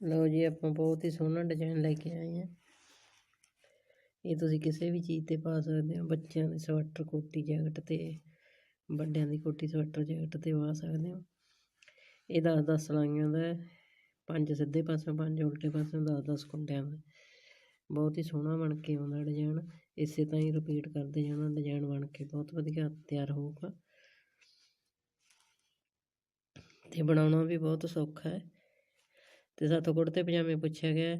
ਲਓ ਜੀ, ਆਪਾਂ ਬਹੁਤ ਹੀ ਸੋਹਣਾ ਡਿਜ਼ਾਈਨ ਲੈ ਕੇ ਆਏ ਹਾਂ। ਇਹ ਤੁਸੀਂ ਕਿਸੇ ਵੀ ਚੀਜ਼ ਤੇ ਪਾ ਸਕਦੇ ਹੋ। ਬੱਚਿਆਂ ਦੇ ਸਵੈਟਰ ਕੋਟੀ ਜੈਕਟ ਤੇ, ਵੱਡਿਆਂ ਦੀ ਕੋਟੀ ਸਵੈਟਰ ਜੈਕਟ ਤੇ ਪਾ ਸਕਦੇ ਹੋ। ਇਹ 10 10 ਸਲਾਈਆਂ ਦਾ ਪੰਜ ਸਿੱਧੇ ਪਾਸੇ, ਪੰਜ ਉਲਟੇ ਪਾਸੇ 10 10 ਕੁੰਡਿਆਂ ਦਾ। ਬਹੁਤ ਹੀ ਸੋਹਣਾ ਬਣ ਕੇ ਆਉਂਦਾ ਡਿਜ਼ਾਈਨ ਇਸੇ ਤਰ੍ਹਾਂ ਹੀ ਰਿਪੀਟ ਕਰਦੇ ਜਾਣਾ। ਡਿਜ਼ਾਈਨ ਬਣ ਕੇ ਬਹੁਤ ਵਧੀਆ ਤਿਆਰ ਹੋਊਗਾ। ਤੇ ਬਣਾਉਣਾ ਵੀ ਬਹੁਤ ਸੌਖਾ ਹੈ। ਤੇ ਸਾਥੋਂ ਕੁੜਤੇ ਪਜਾਮੇ ਪੁੱਛਿਆ ਗਿਆ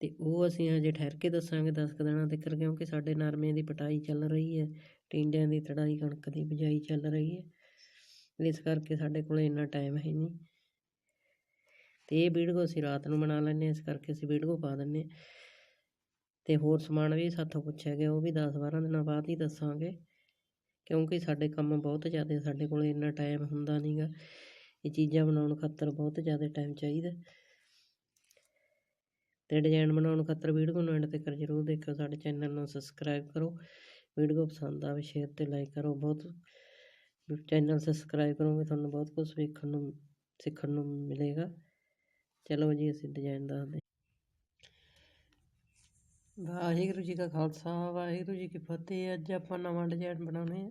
ਤੇ ਉਹ ਅਸੀਂ ਹਜੇ ਠਹਿਰ ਕੇ ਦੱਸਾਂਗੇ 10 ਕੁ ਦਿਨਾਂ ਤੱਕ, ਕਿਉਂਕਿ ਸਾਡੇ ਨਰਮੇ ਦੀ ਪਟਾਈ ਚੱਲ ਰਹੀ ਹੈ, ਟਿੰਡਿਆਂ ਦੀ ਤੜਾਈ, ਕਣਕ ਦੀ ਬਿਜਾਈ ਚੱਲ ਰਹੀ ਹੈ, ਇਸ ਕਰਕੇ ਸਾਡੇ ਕੋਲ ਇੰਨਾ ਟਾਈਮ ਹੈ ਨਹੀਂ। ਤੇ ਇਹ ਵੀਡੀਓ ਅਸੀਂ ਰਾਤ ਨੂੰ ਬਣਾ ਲੈਂਦੇ ਹਾਂ, ਇਸ ਕਰਕੇ ਅਸੀਂ ਵੀਡੀਓ ਪਾ ਦਿੰਦੇ ਹਾਂ। ਤੇ ਹੋਰ ਸਮਾਨ ਵੀ ਸਾਥੋਂ ਪੁੱਛਿਆ ਗਿਆ, ਉਹ ਵੀ 10 12 ਦਿਨਾਂ ਬਾਅਦ ਹੀ ਦੱਸਾਂਗੇ, ਕਿਉਂਕਿ ਸਾਡੇ ਕੰਮ ਬਹੁਤ ਜ਼ਿਆਦਾ ਸਾਡੇ ਕੋਲ ਇੰਨਾ ਟਾਈਮ ਹੁੰਦਾ ਨਹੀਂਗਾ ਇਹ ਚੀਜ਼ਾਂ ਬਣਾਉਣ ਖਾਤਰ ਬਹੁਤ ਜ਼ਿਆਦਾ ਟਾਈਮ ਚਾਹੀਦਾ। ਤੇ ਡਿਜ਼ਾਈਨ ਬਣਾਉਣ ਖਾਤਰ ਵੀਡੀਓ ਨੂੰ ਐਂਡ ਤੱਕ ਜ਼ਰੂਰ ਦੇਖਿਓ। ਸਾਡੇ ਚੈਨਲ ਨੂੰ ਸਬਸਕ੍ਰਾਈਬ ਕਰੋ। ਵੀਡੀਓ ਪਸੰਦ ਆਵੇ, ਸ਼ੇਅਰ ਤੇ ਲਾਈਕ ਕਰੋ। ਬਹੁਤ ਚੈਨਲ ਸਬਸਕ੍ਰਾਈਬ ਕਰੋਗੇ, ਤੁਹਾਨੂੰ ਬਹੁਤ ਕੁਝ ਵੇਖਣ ਨੂੰ, ਸਿੱਖਣ ਨੂੰ ਮਿਲੇਗਾ। ਚਲੋ ਜੀ, ਅਸੀਂ ਡਿਜ਼ਾਈਨ ਦੱਸਦੇ ਵਾਹਿਗੁਰੂ ਜੀ ਕਾ ਖਾਲਸਾ, ਵਾਹਿਗੁਰੂ ਜੀ ਕੀ ਫਤਿਹ। ਅੱਜ ਆਪਾਂ ਨਵਾਂ ਡਿਜ਼ਾਈਨ ਬਣਾਉਣੇ ਆ।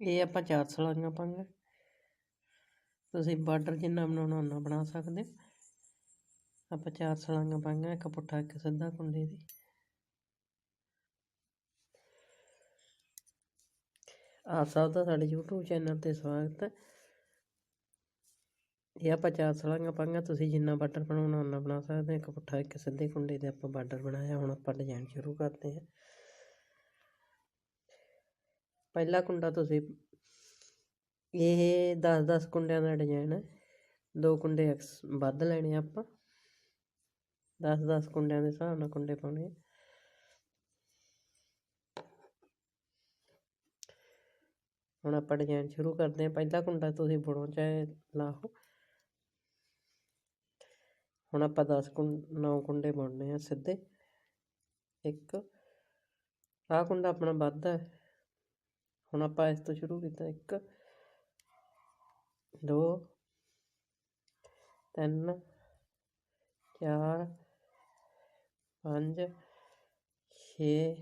ਇਹ ਆਪਾਂ ਚਾਰ ਸਲਾਈਆਂ ਪਾਂਗੇ ਤੁਸੀਂ ਬਾਰਡਰ ਜਿੰਨਾ ਬਣਾਉਣਾ ਉਹਨਾਂ ਬਣਾ ਸਕਦੇ ਹੋ। ਆਪਾਂ ਚਾਰ ਸਲਾਈਆਂ ਪਾਈਆਂ, ਇੱਕ ਪੁੱਠਾ, ਇੱਕ ਸਿੱਧਾ ਕੁੰਡੇ ਦੀ। ਆਪ ਸਭ ਦਾ ਸਾਡੇ YouTube ਚੈਨਲ ਤੇ ਸਵਾਗਤ ਹੈ। ਇਹ ਆਪਾਂ ਚਾਰ ਸਲਾਈਆਂ ਪਾਈਆਂ, ਤੁਸੀਂ ਜਿੰਨਾ ਬਾਰਡਰ ਬਣਾਉਣਾ ਉਹਨਾਂ ਬਣਾ ਸਕਦੇ ਹੋ। ਇੱਕ ਪੁੱਠਾ, ਇੱਕ ਸਿੱਧੇ ਕੁੰਡੇ ਦੇ ਆਪਾਂ ਬਾਰਡਰ ਬਣਾਇਆ, ਹੁਣ ਆਪਾਂ ਡਿਜ਼ਾਈਨ ਸ਼ੁਰੂ ਕਰਦੇ ਹਾਂ। ਪਹਿਲਾ ਕੁੰਡਾ ਤੁਸੀਂ, ਇਹ 10 10 ਕੁੰਡਿਆਂ ਦਾ ਡਿਜ਼ਾਈਨ ਹੈ। ਦੋ ਕੁੰਡੇ ਐਕਸ ਵੱਧ ਲੈਣੇ ਆਪਾਂ। 10 10 ਕੁੰਡਿਆਂ ਦੇ ਹਿਸਾਬ ਨਾਲ ਕੁੰਡੇ ਪਾਉਣੇ ਹੁਣ ਆਪਾਂ ਡਿਜ਼ਾਈਨ ਸ਼ੁਰੂ ਕਰਦੇ ਹਾਂ। ਪਹਿਲਾ ਕੁੰਡਾ ਤੁਸੀਂ ਬੁਣੋ, ਚਾਹੇ ਲਾਓ ਹੁਣ ਆਪਾਂ 10 ਕੁੰਡ 9 ਕੁੰਡੇ ਬੁਣਨੇ ਆ ਸਿੱਧੇ। ਇੱਕ, ਆਹ ਕੁੰਡਾ ਆਪਣਾ ਵੱਧਦਾ ਹੈ। ਹੁਣ ਆਪਾਂ ਇਸ ਤੋਂ ਸ਼ੁਰੂ ਕੀਤਾ ਇੱਕ, ਦੋ, ਤਿੰਨ, ਚਾਰ ਪੰਜ, ਛੇ,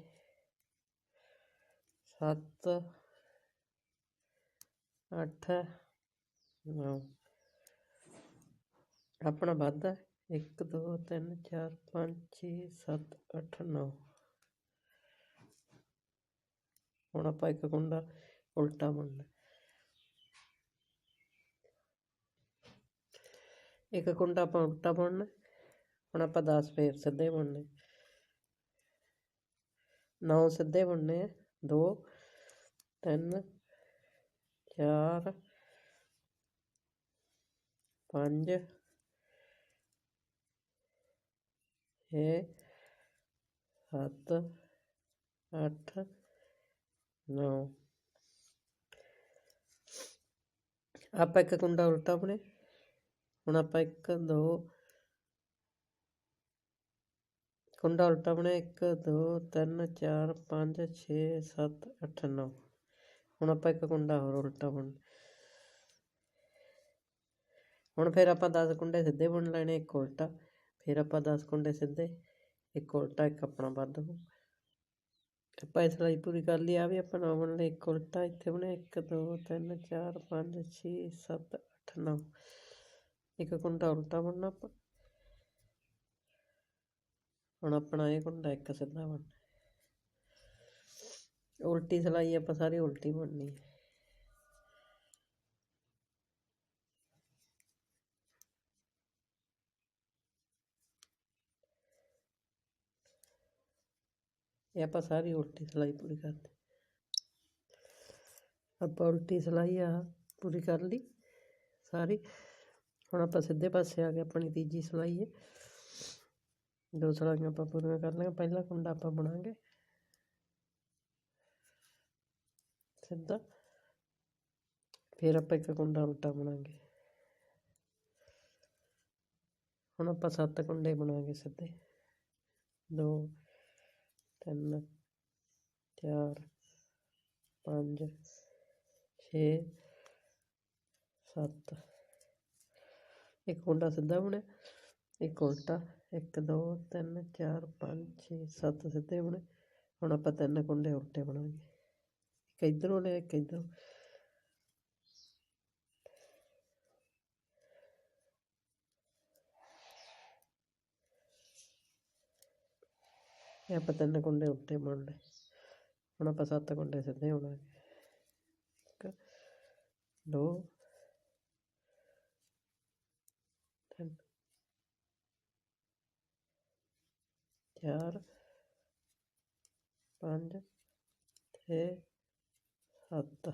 ਸੱਤ, ਅੱਠ, ਨੌ। ਆਪਣਾ ਵਾਧਾ ਇੱਕ, ਦੋ, ਤਿੰਨ, ਚਾਰ, ਪੰਜ, ਛੇ, ਸੱਤ, ਅੱਠ, ਨੌ। ਹੁਣ ਆਪਾਂ ਇੱਕ ਕੁੰਡਾ ਉਲਟਾ ਬਣਨਾ ਇੱਕ ਕੁੰਡਾ ਆਪਾਂ ਉਲਟਾ ਬਣਨਾ ਹੁਣ ਆਪਾਂ 10 ਫੇਰ ਸਿੱਧੇ ਬੁਣਨੇ। 9 ਸਿੱਧੇ ਬੁਣਨੇ ਆ। 2 3 4 5 ਛੇ, ਸੱਤ, ਅੱਠ, ਨੌ। ਆਪਾਂ ਇੱਕ ਕੁੰਡਾ ਉਲਟਾ ਬਣੇ। ਹੁਣ ਆਪਾਂ ਇੱਕ, ਦੋ ਕੁੰਡਾ ਉਲਟਾ ਬਣਿਆ ਇੱਕ, ਦੋ, ਤਿੰਨ, ਚਾਰ, ਪੰਜ, ਛੇ, ਸੱਤ, ਅੱਠ, ਨੌ। ਹੁਣ ਆਪਾਂ ਇੱਕ ਕੁੰਡਾ ਹੋਰ ਉਲਟਾ ਬਣ ਹੁਣ ਫਿਰ ਆਪਾਂ 10 ਕੁੰਡੇ ਸਿੱਧੇ ਬਣ ਲੈਣੇ, ਇੱਕ ਉਲਟਾ। ਫਿਰ ਆਪਾਂ 10 ਕੁੰਡੇ ਸਿੱਧੇ, ਇੱਕ ਉਲਟਾ, ਇੱਕ ਆਪਣਾ ਵੱਧ ਹੋ ਆਪਾਂ ਇਸ ਲਈ ਪੂਰੀ ਕਰ ਲਈ, ਆ ਵੀ ਆਪਾਂ ਨੌ ਬਣ ਲਏ, ਇੱਕ ਉਲਟਾ, ਇੱਥੇ ਬਣਿਆ 1 2 3 4 5 6 7 8 9 ਇੱਕ ਕੁੰਡਾ ਉਲਟਾ ਬਣਨਾ ਆਪਾਂ। ਹੁਣ ਆਪਣਾ ਇਹ ਕੁੰਡਾ ਇੱਕ ਸਿੱਧਾ ਬਣਨਾ ਉਲਟੀ ਸਲਾਈ ਆਪਾਂ ਸਾਰੀ ਉਲਟੀ ਬਣਨੀ ਹੈ। ਇਹ ਆਪਾਂ ਸਾਰੀ ਉਲਟੀ ਸਲਾਈ ਪੂਰੀ ਕਰਦੇ ਆਪਾਂ ਉਲਟੀ ਸਲਾਈ ਆ ਪੂਰੀ ਕਰ ਲਈ ਸਾਰੀ। ਹੁਣ ਆਪਾਂ ਸਿੱਧੇ ਪਾਸੇ ਆ ਕੇ ਆਪਣੀ ਤੀਜੀ ਸਲਾਈ ਹੈ। ਦੋ ਸਲਾਈਆਂ ਆਪਾਂ ਪੂਰੀਆਂ ਕਰ ਲਾਂਗੇ। ਪਹਿਲਾ ਕੁੰਡਾ ਆਪਾਂ ਬੁਣਾਂਗੇ। ਸਿੱਧਾ। ਫਿਰ ਆਪਾਂ ਇੱਕ ਕੁੰਡਾ ਉਲਟਾ ਬਣਾਂਗੇ। ਹੁਣ ਆਪਾਂ ਸੱਤ ਕੁੰਡੇ ਬਣਾਂਗੇ ਸਿੱਧੇ। ਦੋ, ਤਿੰਨ, ਚਾਰ, ਪੰਜ, ਛੇ, ਸੱਤ। ਇੱਕ ਕੁੰਡਾ ਸਿੱਧਾ ਬਣਿਆ, ਇੱਕ ਉਲਟਾ। ਇੱਕ, ਦੋ, ਤਿੰਨ, ਚਾਰ, ਪੰਜ, ਛੇ, ਸੱਤ ਸਿੱਧੇ ਬਣੇ। ਹੁਣ ਆਪਾਂ ਤਿੰਨ ਕੁੰਡੇ ਉਲਟੇ ਬਣਾਂਗੇ। ਇੱਕ ਇੱਧਰੋਂ ਲਿਆ, ਇੱਕ ਇੱਧਰੋਂ। ਇਹ ਆਪਾਂ ਤਿੰਨ ਕੁੰਡੇ ਉਲਟੇ ਬਣ ਲਏ। ਹੁਣ ਆਪਾਂ ਸੱਤ ਕੁੰਡੇ ਸਿੱਧੇ ਬਣਾਂਗੇ। ਇੱਕ, ਦੋ ਤਿੰਨ ਚਾਰ ਪੰਜ ਛੇ ਸੱਤ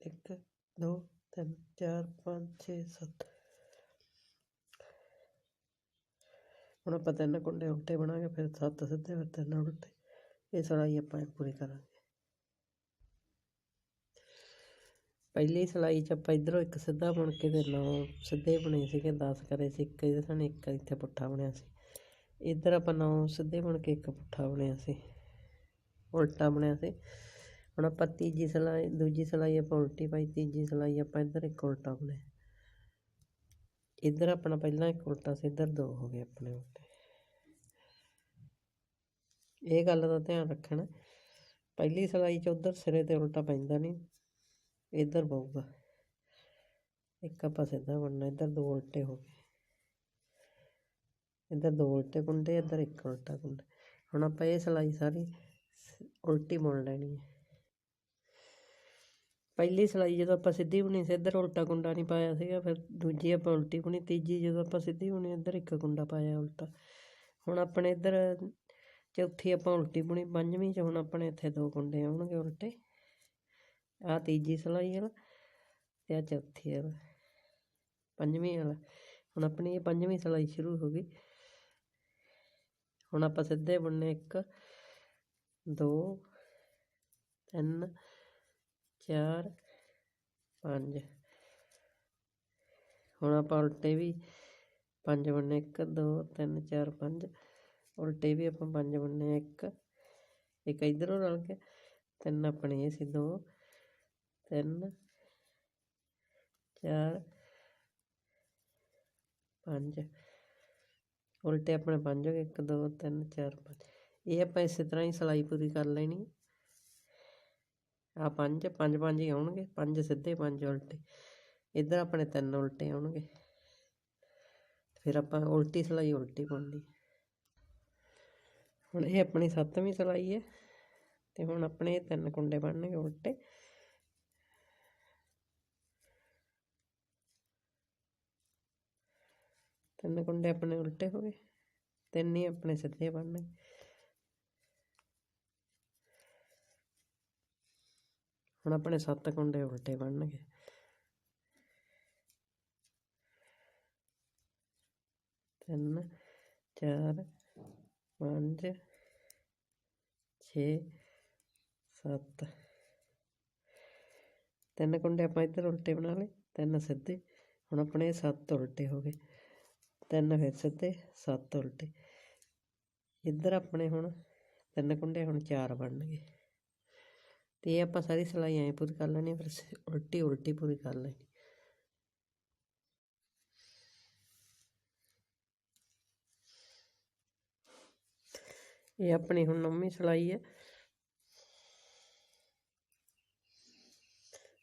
ਇੱਕ ਦੋ ਤਿੰਨ ਚਾਰ ਪੰਜ ਛੇ ਸੱਤ ਹੁਣ ਆਪਾਂ ਤਿੰਨ ਕੁੰਡੇ ਉਲਟੇ ਬਣਾਂਗੇ ਫਿਰ ਸੱਤ ਸਿੱਧੇ ਫਿਰ ਤਿੰਨ ਉਲਟੇ ਇਹ ਸਿਲਾਈ ਆਪਾਂ ਪੂਰੀ ਕਰਾਂਗੇ ਪਹਿਲੀ ਸਿਲਾਈ 'ਚ ਆਪਾਂ ਇਧਰੋਂ ਇੱਕ ਸਿੱਧਾ ਬੁਣ ਕੇ ਤੇ ਨੌ ਸਿੱਧੇ ਬਣੇ ਸੀਗੇ 10 ਕਰੇ ਸੀ, ਇੱਕ ਇਹਦੇ ਸਣੇ ਇੱਕ ਇੱਥੇ ਪੁੱਠਾ ਬਣਿਆ ਸੀ। ਇੱਧਰ ਆਪਾਂ ਨੌ ਸਿੱਧੇ ਬਣ ਕੇ ਇੱਕ ਪੁੱਠਾ ਬਣਿਆ ਸੀ। ਉਲਟਾ ਬਣਿਆ ਸੀ। ਹੁਣ ਆਪਾਂ ਤੀਜੀ ਸਿਲਾਈ, ਦੂਜੀ ਸਿਲਾਈ ਆਪਾਂ ਉਲਟੀ ਪਾਈ, ਤੀਜੀ ਸਿਲਾਈ ਆਪਾਂ ਇੱਧਰ ਇੱਕ ਉਲਟਾ ਬਣਿਆ। ਇੱਧਰ ਆਪਣਾ ਪਹਿਲਾਂ ਇੱਕ ਉਲਟਾ ਸੀ, ਇੱਧਰ ਦੋ ਹੋ ਗਏ ਆਪਣੇ ਉਲਟੇ। ਇਹ ਗੱਲ ਦਾ ਧਿਆਨ ਰੱਖਣਾ। ਪਹਿਲੀ ਸਿਲਾਈ 'ਚ ਉੱਧਰ ਸਿਰੇ ਤੇ ਉਲਟਾ ਪੈਂਦਾ ਨਹੀਂ ਇੱਧਰ ਪਊਗਾ। ਇੱਕ ਆਪਾਂ ਸਿੱਧਾ ਬਣਨਾ, ਇੱਧਰ ਦੋ ਉਲਟੇ ਹੋ ਗਏ। ਇੱਧਰ ਦੋ ਉਲਟੇ ਕੁੰਡੇ, ਇੱਧਰ ਇੱਕ ਉਲਟਾ ਕੁੰਡਾ। ਹੁਣ ਆਪਾਂ ਇਹ ਸਿਲਾਈ ਸਾਰੀ ਉਲਟੀ ਬੁਣ ਲੈਣੀ ਹੈ। ਪਹਿਲੀ ਸਿਲਾਈ ਜਦੋਂ ਆਪਾਂ ਸਿੱਧੀ ਬੁਣੀ ਸੀ, ਇੱਧਰ ਉਲਟਾ ਕੁੰਡਾ ਨਹੀਂ ਪਾਇਆ ਸੀਗਾ, ਫਿਰ ਦੂਜੀ ਆਪਾਂ ਉਲਟੀ ਬੁਣੀ, ਤੀਜੀ ਜਦੋਂ ਆਪਾਂ ਸਿੱਧੀ ਬੁਣੀ, ਇੱਧਰ ਇੱਕ ਕੁੰਡਾ ਪਾਇਆ ਉਲਟਾ। ਹੁਣ ਆਪਣੇ ਇੱਧਰ ਚੌਥੀ ਆਪਾਂ ਉਲਟੀ ਬੁਣੀ, ਪੰਜਵੀਂ 'ਚ ਹੁਣ ਆਪਣੇ ਇੱਥੇ ਦੋ ਕੁੰਡੇ ਆਉਣਗੇ ਉਲਟੇ। ਆਹ ਤੀਜੀ ਸਿਲਾਈ ਵਾਲਾ ਤੇ ਆ ਚੌਥੀ ਵਾਲਾ ਪੰਜਵੀਂ ਵਾਲਾ। ਹੁਣ ਆਪਣੀ ਇਹ ਪੰਜਵੀਂ ਸਿਲਾਈ ਸ਼ੁਰੂ ਹੋ ਗਈ। ਹੁਣ ਆਪਾਂ ਸਿੱਧੇ ਬੁਣਨੇ ਇੱਕ, ਦੋ, ਤਿੰਨ, ਚਾਰ, ਪੰਜ। ਹੁਣ ਆਪਾਂ ਉਲਟੇ ਵੀ ਪੰਜ ਬੁਣਨੇ ਇੱਕ, ਦੋ, ਤਿੰਨ, ਚਾਰ, ਪੰਜ। ਉਲਟੇ ਵੀ ਆਪਾਂ ਪੰਜ ਬੁਣਨੇ ਇੱਕ। ਇੱਕ ਇਧਰੋਂ ਰਲ ਕੇ, ਤਿੰਨ ਆਪਣੇ ਇਹ ਸੀ ਦੋ। ਤਿੰਨ, ਚਾਰ, ਪੰਜ। ਉਲਟੇ ਆਪਣੇ ਪੰਜ ਹੋ ਗਏ। ਇੱਕ, ਦੋ, ਤਿੰਨ, ਚਾਰ, ਪੰਜ। ਇਹ ਆਪਾਂ ਇਸੇ ਤਰ੍ਹਾਂ ਹੀ ਸਿਲਾਈ ਪੂਰੀ ਕਰ ਲੈਣੀ। ਆ ਪੰਜ ਪੰਜ ਪੰਜ ਹੀ ਆਉਣਗੇ। ਪੰਜ ਸਿੱਧੇ, ਪੰਜ ਉਲਟੇ। ਇੱਧਰ ਆਪਣੇ ਤਿੰਨ ਉਲਟੇ ਆਉਣਗੇ। ਫਿਰ ਆਪਾਂ ਉਲਟੀ ਸਿਲਾਈ ਉਲਟੀ ਪਾਉਣੀ। ਹੁਣ ਇਹ ਆਪਣੀ ਸੱਤਵੀਂ ਸਿਲਾਈ ਹੈ। ਤੇ ਹੁਣ ਆਪਣੇ ਇਹ ਤਿੰਨ ਕੁੰਡੇ ਬਣਨਗੇ ਉਲਟੇ। ਤਿੰਨ ਕੁੰਡੇ ਆਪਣੇ ਉਲਟੇ ਹੋ ਗਏ, ਤਿੰਨ ਹੀ ਆਪਣੇ ਸਿੱਧੇ ਬਣਨਗੇ ਹੁਣ ਆਪਣੇ ਸੱਤ ਕੁੰਡੇ ਉਲਟੇ ਬਣਨਗੇ। ਤਿੰਨ, ਚਾਰ, ਪੰਜ, ਛੇ, ਸੱਤ। ਤਿੰਨ ਕੁੰਡੇ ਆਪਾਂ ਇੱਧਰ ਉਲਟੇ ਬਣਾ ਲਏ, ਤਿੰਨ ਸਿੱਧੇ, ਹੁਣ ਆਪਣੇ ਸੱਤ ਉਲਟੇ ਹੋ ਗਏ। ਤਿੰਨ ਫਿਰ ਸਿੱਧੇ, ਸੱਤ ਉਲਟੇ। ਇੱਧਰ ਆਪਣੇ ਹੁਣ ਤਿੰਨ ਕੁੰਡੇ, ਹੁਣ ਚਾਰ ਬਣਨਗੇ। ਤੇ ਇਹ ਆਪਾਂ ਸਾਰੀ ਸਿਲਾਈ ਐਂ ਪੂਰੀ ਕਰ ਲੈਣੀ, ਫਿਰ ਉਲਟੀ ਉਲਟੀ ਪੂਰੀ ਕਰ ਲੈਣੀ। ਇਹ ਆਪਣੀ ਹੁਣ ਨਵੀਂ ਸਿਲਾਈ ਹੈ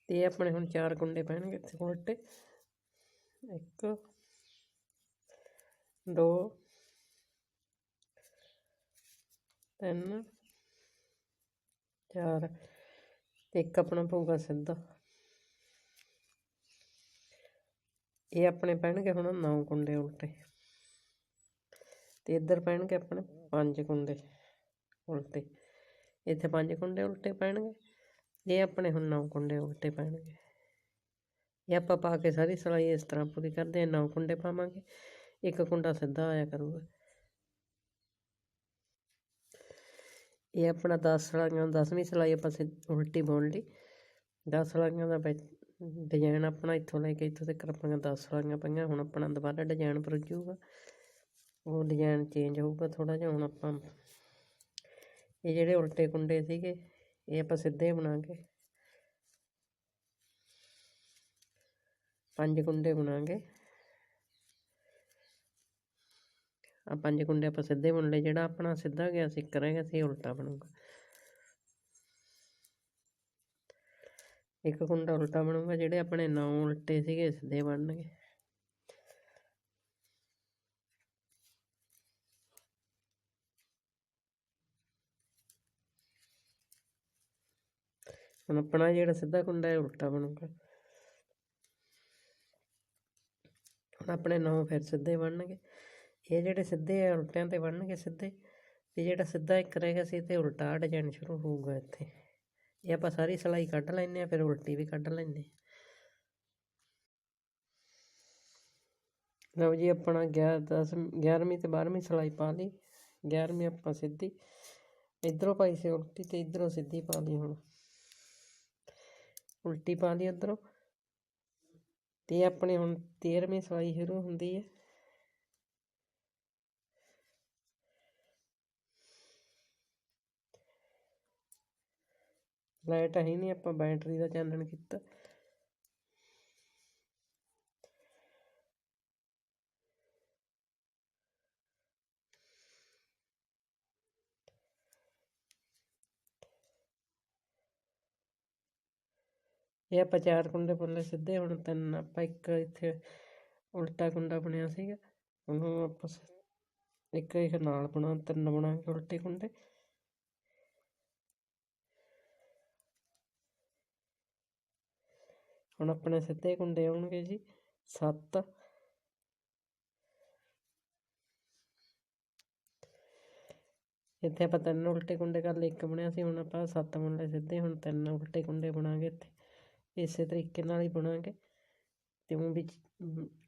ਤੇ ਇਹ ਆਪਣੇ ਹੁਣ ਚਾਰ ਕੁੰਡੇ ਪੈਣਗੇ ਇੱਥੇ ਉਲਟੇ। ਇੱਕ ਦੋ, ਤਿੰਨ, ਚਾਰ ਇੱਕ ਆਪਣਾ ਪਊਗਾ ਸਿੱਧਾ। ਇਹ ਆਪਣੇ ਪੈਣਗੇ ਹੁਣ ਨੌ ਕੁੰਡੇ ਉਲਟੇ। ਤੇ ਇੱਧਰ ਪੈਣਗੇ ਆਪਣੇ ਪੰਜ ਕੁੰਡੇ ਉਲਟੇ। ਇੱਥੇ ਪੰਜ ਕੁੰਡੇ ਉਲਟੇ ਪੈਣਗੇ, ਇਹ ਆਪਣੇ ਹੁਣ ਨੌ ਕੁੰਡੇ ਉਲਟੇ ਪੈਣਗੇ। ਇਹ ਆਪਾਂ ਪਾ ਕੇ ਸਾਰੀ ਸਿਲਾਈ ਇਸ ਤਰ੍ਹਾਂ ਪੂਰੀ ਕਰਦੇ ਹਾਂ, ਨੌ ਕੁੰਡੇ ਪਾਵਾਂਗੇ। ਇੱਕ ਕੁੰਡਾ ਸਿੱਧਾ ਆਇਆ ਕਰੂਗਾ। ਇਹ ਆਪਣਾ 10 ਸਲਾਈਆਂ 10ਵੀਂ ਸਿਲਾਈ ਆਪਾਂ ਸਿ- ਉਲਟੀ ਬੁਣ ਲਈ। 10 ਸਲਾਈਆਂ ਦਾ ਡਿਜ਼ਾਈਨ ਆਪਣਾ ਇੱਥੋਂ ਲੈ ਕੇ ਇੱਥੋਂ ਤੱਕ ਆਪਣੀਆਂ 10 ਸਲਾਈਆਂ ਪਈਆਂ, ਹੁਣ ਆਪਣਾ ਦੁਬਾਰਾ ਡਿਜ਼ਾਈਨ ਪਰ ਉਹ ਡਿਜ਼ਾਈਨ ਚੇਂਜ ਹੋਊਗਾ ਥੋੜਾ ਜਿਹਾ, ਹੁਣ ਆਪਾਂ ਇਹ ਜਿਹੜੇ ਉਲਟੇ ਕੁੰਡੇ ਸੀਗੇ, ਇਹ ਆਪਾਂ ਸਿੱਧੇ ਬਣਾਂਗੇ। ਪੰਜ ਕੁੰਡੇ ਬਣਾਂਗੇ। ਆ ਪੰਜ ਕੁੰਡੇ ਆਪਾਂ ਸਿੱਧੇ ਬੁਣ ਲਏ ਜਿਹੜਾ ਆਪਣਾ ਸਿੱਧਾ ਗਿਆ ਸੀ, ਇੱਕ ਰਹਿ ਗਿਆ ਸੀ ਉਲਟਾ ਬਣੂਗਾ। ਇੱਕ ਕੁੰਡਾ ਉਲਟਾ ਬਣੂਗਾ, ਜਿਹੜੇ ਆਪਣੇ ਨੌ ਉਲਟੇ ਸੀਗੇ, ਸਿੱਧੇ ਬਣਨਗੇ। ਹੁਣ ਆਪਣਾ ਜਿਹੜਾ ਸਿੱਧਾ ਕੁੰਡਾ ਹੈ ਉਲਟਾ ਬਣੂਗਾ। ਹੁਣ ਆਪਣੇ ਨੌ ਫਿਰ ਸਿੱਧੇ ਬਣਨਗੇ। ਇਹ ਜਿਹੜੇ ਸਿੱਧੇ ਆ, ਉਲਟਿਆਂ ਤੇ ਬਣਨਗੇ ਸਿੱਧੇ, ਤੇ ਜਿਹੜਾ ਸਿੱਧਾ ਇੱਕ ਰਹਿ ਗਿਆ ਸੀ ਤੇ ਉਲਟਾ ਡਿਜ਼ਾਈਨ ਸ਼ੁਰੂ ਹੋਊਗਾ ਇੱਥੇ। ਇਹ ਆਪਾਂ ਸਾਰੀ ਸਿਲਾਈ ਕੱਢ ਲੈਂਦੇ ਆ, ਫਿਰ ਉਲਟੀ ਵੀ ਕੱਢ ਲੈਂਦੇ ਲਓ ਜੀ, ਆਪਣਾ 11 10 11ਵੀਂ ਤੇ 12ਵੀਂ ਸਿਲਾਈ ਪਾ ਲਈ। 11ਵੀਂ ਆਪਾਂ ਸਿੱਧੀ, ਇਧਰੋਂ ਪਾਈ ਸੀ ਉਲਟੀ ਤੇ ਇਧਰੋਂ ਸਿੱਧੀ ਪਾ ਲਈ ਹੁਣ। ਉਲਟੀ ਪਾ ਲਈ ਉਧਰੋਂ। ਤੇ ਆਪਣੇ ਹੁਣ 13ਵੀਂ ਸਿਲਾਈ ਸ਼ੁਰੂ ਹੁੰਦੀ ਹੈ। ਲਾਈਟ ਹੈ ਨਹੀਂ, ਆਪਾਂ ਬੈਟਰੀ ਦਾ ਚਾਨਣ ਕੀਤਾ। ਇਹ ਆਪਾਂ ਚਾਰ ਕੁੰਡੇ ਬੁਣ ਸਿੱਧੇ, ਹੁਣ ਤਿੰਨ, ਆਪਾਂ ਇੱਕ ਇੱਥੇ ਉਲਟਾ ਕੁੰਡਾ ਬਣਿਆ ਸੀਗਾ। ਉਹਨੂੰ ਆਪਾਂ ਇੱਕ ਇੱਕ ਨਾਲ ਬਣਾ, ਤਿੰਨ ਬਣਾਂਗੇ ਉਲਟੇ ਕੁੰਡੇ। ਹੁਣ ਆਪਣੇ ਸਿੱਧੇ ਕੁੰਡੇ ਆਉਣਗੇ ਜੀ 7 ਇੱਥੇ ਆਪਾਂ ਤਿੰਨ ਉਲਟੇ ਕੁੰਡੇ ਕਰ ਲਏ, ਇੱਕ ਬਣਿਆ ਸੀ, ਹੁਣ ਆਪਾਂ ਸੱਤ ਬੁਣ ਲਏ ਸਿੱਧੇ, ਹੁਣ ਤਿੰਨ ਉਲਟੇ ਕੁੰਡੇ ਬਣਾਂਗੇ ਇੱਥੇ। ਇਸੇ ਤਰੀਕੇ ਨਾਲ ਹੀ ਬਣਾਂਗੇ। ਤੇ ਉਹ ਵਿੱਚ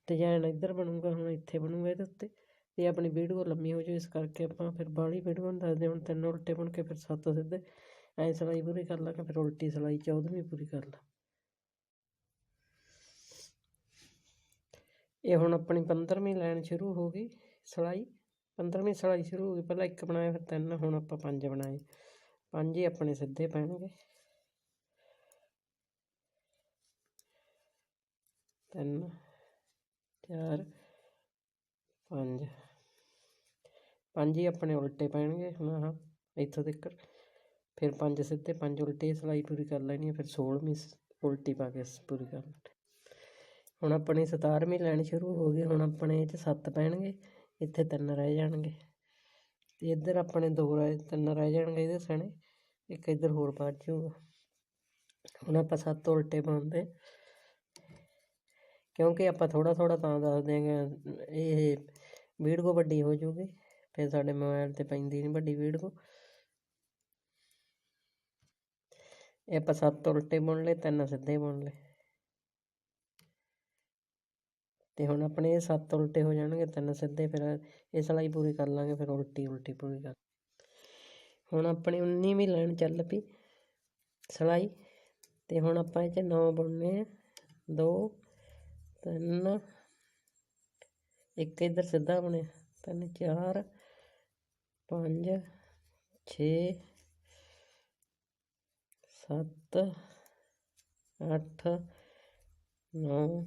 ਡਿਜ਼ਾਈਨ ਇੱਧਰ ਬਣੂਗਾ, ਹੁਣ ਇੱਥੇ ਬਣੂਗਾ ਇਹਦੇ ਉੱਤੇ। ਤੇ ਆਪਣੀ ਵੀਡੀਓ ਲੰਮੀ ਹੋ ਜਾਊ ਇਸ ਕਰਕੇ ਆਪਾਂ ਫਿਰ ਬਾਹਲੀ ਵੀਡੀਓ ਨੂੰ ਦੱਸਦੇ ਹੁਣ ਤਿੰਨ ਉਲਟੇ ਬਣ ਕੇ ਫਿਰ ਸੱਤ ਸਿੱਧੇ। ਐ ਸਿਲਾਈ ਪੂਰੀ ਕਰ ਲਾਂਗੇ ਫਿਰ ਉਲਟੀ ਸਿਲਾਈ ਚੌਦਵੀਂ ਪੂਰੀ ਕਰ ਲਾ। ਇਹ ਹੁਣ ਆਪਣੀ 15ਵੀਂ ਲਾਈਨ ਸ਼ੁਰੂ ਹੋ ਗਈ ਸਿਲਾਈ। 15ਵੀਂ ਸਿਲਾਈ ਸ਼ੁਰੂ ਹੋ ਗਈ। ਪਹਿਲਾਂ ਇੱਕ ਬਣਾਇਆ, ਫਿਰ ਤਿੰਨ, ਹੁਣ ਆਪਾਂ ਪੰਜ ਬਣਾਏ। ਪੰਜ ਹੀ ਆਪਣੇ ਸਿੱਧੇ ਪੈਣਗੇ। ਤਿੰਨ, ਚਾਰ, ਪੰਜ। ਪੰਜ ਹੀ ਆਪਣੇ ਉਲਟੇ ਪੈਣਗੇ। ਹੁਣ ਆਹ, ਇੱਥੋਂ ਤੱਕ। ਫਿਰ ਪੰਜ ਸਿੱਧੇ, ਪੰਜ ਉਲਟੇ ਸਿਲਾਈ ਪੂਰੀ ਕਰ ਲੈਣੀ ਹੈ। ਫਿਰ 16ਵੀਂ ਸ- ਉਲਟੀ ਪਾ ਕੇ ਪੂਰੀ ਕਰ ਹੁਣ ਆਪਣੀ 17ਵੀਂ ਲਾਈਨ ਸ਼ੁਰੂ ਹੋ ਗਈ ਹੁਣ ਆਪਣੇ ਇਹ 'ਚ ਸੱਤ ਪੈਣਗੇ, ਇੱਥੇ ਤਿੰਨ ਰਹਿ ਜਾਣਗੇ। ਤੇ ਇੱਧਰ ਆਪਣੇ ਦੋ ਰਹਿ, ਤਿੰਨ ਰਹਿ ਜਾਣਗੇ ਇਹਦੇ ਸਣੇ, ਇੱਕ ਇੱਧਰ ਹੋਰ ਬਚ ਜਾਊਗਾ ਹੁਣ ਆਪਾਂ ਸੱਤ ਉਲਟੇ ਪਾਉਂਦੇ ਕਿਉਂਕਿ ਆਪਾਂ ਥੋੜਾ ਥੋੜਾ ਤਾਂ ਦੱਸ ਦਿਆਂਗੇ, ਇਹ ਵੀਡੀਓ ਵੱਡੀ ਹੋ ਜੂਗੀ, ਫਿਰ ਸਾਡੇ ਮੋਬਾਈਲ ਤੇ ਪੈਂਦੀ ਨਹੀਂ ਵੱਡੀ ਵੀਡੀਓ। ਇਹ ਆਪਾਂ ਸੱਤ ਉਲਟੇ ਬੁਣ ਲਏ, ਤਿੰਨ ਸਿੱਧੇ ਬੁਣ ਲਏ। ਅਤੇ ਹੁਣ ਆਪਣੇ ਇਹ ਸੱਤ ਉਲਟੇ ਹੋ ਜਾਣਗੇ, ਤਿੰਨ ਸਿੱਧੇ, ਫਿਰ ਇਹ ਸਿਲਾਈ ਪੂਰੀ ਕਰ ਲਾਂਗੇ, ਫਿਰ ਉਲਟੀ ਉਲਟੀ ਪੂਰੀ ਕਰ। ਹੁਣ ਆਪਣੀ 19ਵੀਂ ਲਾਈਨ ਚੱਲ ਪਈ ਸਿਲਾਈ ਅਤੇ ਹੁਣ ਆਪਾਂ ਇਹ ਚ ਨੌ ਬੁਣਨੇ ਆ। ਦੋ, ਤਿੰਨ, ਇੱਕ ਇੱਧਰ ਸਿੱਧਾ ਬਣਿਆ ਤਿੰਨ, ਚਾਰ, ਪੰਜ, ਛੇ, ਸੱਤ, ਅੱਠ, ਨੌ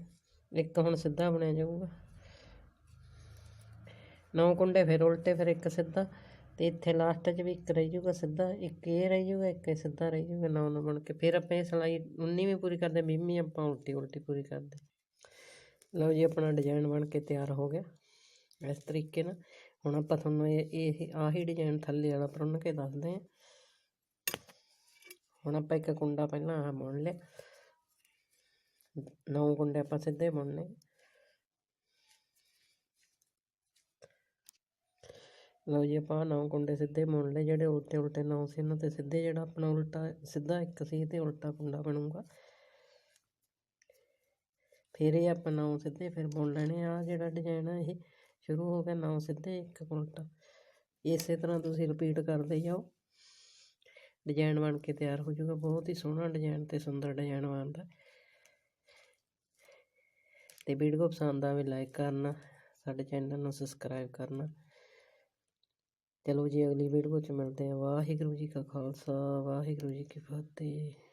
ਇੱਕ ਹੁਣ ਸਿੱਧਾ ਬਣਿਆ ਜਾਊਗਾ। ਨੌ ਕੁੰਡੇ ਫਿਰ ਉਲਟੇ, ਫਿਰ ਇੱਕ ਸਿੱਧਾ। ਤੇ ਇੱਥੇ ਲਾਸਟ 'ਚ ਵੀ ਇੱਕ ਰਹਿ ਜਾਊਗਾ ਸਿੱਧਾ, ਇੱਕ ਇਹ ਰਹਿ ਜਾਊਗਾ, ਇੱਕ ਇਹ ਸਿੱਧਾ ਰਹਿ ਜਾਊਗਾ, ਨੌ ਨੂੰ ਬਣ ਕੇ। ਫਿਰ ਆਪਾਂ ਇਹ ਸਿਲਾਈ 19ਵੀਂ ਪੂਰੀ ਕਰਦੇ 20ਵੀਂ ਆਪਾਂ ਉਲਟੀ ਉਲਟੀ ਪੂਰੀ ਕਰਦੇ। ਲਓ ਜੀ, ਆਪਣਾ ਡਿਜ਼ਾਈਨ ਬਣ ਕੇ ਤਿਆਰ ਹੋ ਗਿਆ ਇਸ ਤਰੀਕੇ ਨਾਲ। ਹੁਣ ਆਪਾਂ ਤੁਹਾਨੂੰ ਇਹ ਇਹ ਆਹੀ ਡਿਜ਼ਾਈਨ ਥੱਲੇ ਵਾਲਾ ਪ੍ਰੁੰਨ ਕੇ ਦੱਸਦੇ ਹਾਂ। ਹੁਣ ਆਪਾਂ ਇੱਕ ਕੁੰਡਾ ਪਹਿਲਾਂ ਆਹ ਬੁਣ ਲਿਆ। ਨੌ ਕੁੰਡੇ ਆਪਾਂ ਸਿੱਧੇ ਬੁਣਨੇ ਲਓ ਜੀ ਆਪਾਂ ਨੌ ਕੁੰਡੇ ਸਿੱਧੇ ਬੁਣ ਲਏ ਜਿਹੜੇ ਉਲਟੇ ਉਲਟੇ ਨੌ ਸੀ ਇਹਨਾਂ ਤੇ ਸਿੱਧੇ ਜਿਹੜਾ ਆਪਣਾ ਉਲਟਾ ਸਿੱਧਾ ਇੱਕ ਸੀ ਤੇ ਉਲਟਾ ਕੁੰਡਾ ਬਣੂਗਾ ਫਿਰ ਇਹ ਆਪਾਂ ਨੌ ਸਿੱਧੇ ਫਿਰ ਬੁਣ ਲੈਣੇ ਆ ਜਿਹੜਾ ਡਿਜ਼ਾਈਨ ਆ ਇਹ ਸ਼ੁਰੂ ਹੋ ਗਿਆ ਨੌ ਸਿੱਧੇ ਇੱਕ ਉਲਟਾ ਇਸੇ ਤਰ੍ਹਾਂ ਤੁਸੀਂ ਰਿਪੀਟ ਕਰਦੇ ਜਾਓ ਡਿਜ਼ਾਈਨ ਬਣ ਕੇ ਤਿਆਰ ਹੋ ਜਾਊਗਾ ਬਹੁਤ ਹੀ ਸੋਹਣਾ ਡਿਜ਼ਾਈਨ ਤੇ ਸੁੰਦਰ ਡਿਜ਼ਾਈਨ ਬਣਦਾ ਅਤੇ ਵੀਡੀਓ ਪਸੰਦ ਆਵੇ ਲਾਈਕ ਕਰਨਾ, ਸਾਡੇ ਚੈਨਲ ਨੂੰ ਸਬਸਕ੍ਰਾਈਬ ਕਰਨਾ। ਚਲੋ ਜੀ, ਅਗਲੀ ਵੀਡੀਓ 'ਚ ਮਿਲਦੇ ਹਾਂ। ਵਾਹਿਗੁਰੂ ਜੀ ਕਾ ਖਾਲਸਾ, ਵਾਹਿਗੁਰੂ ਜੀ ਕੀ ਫਤਿਹ।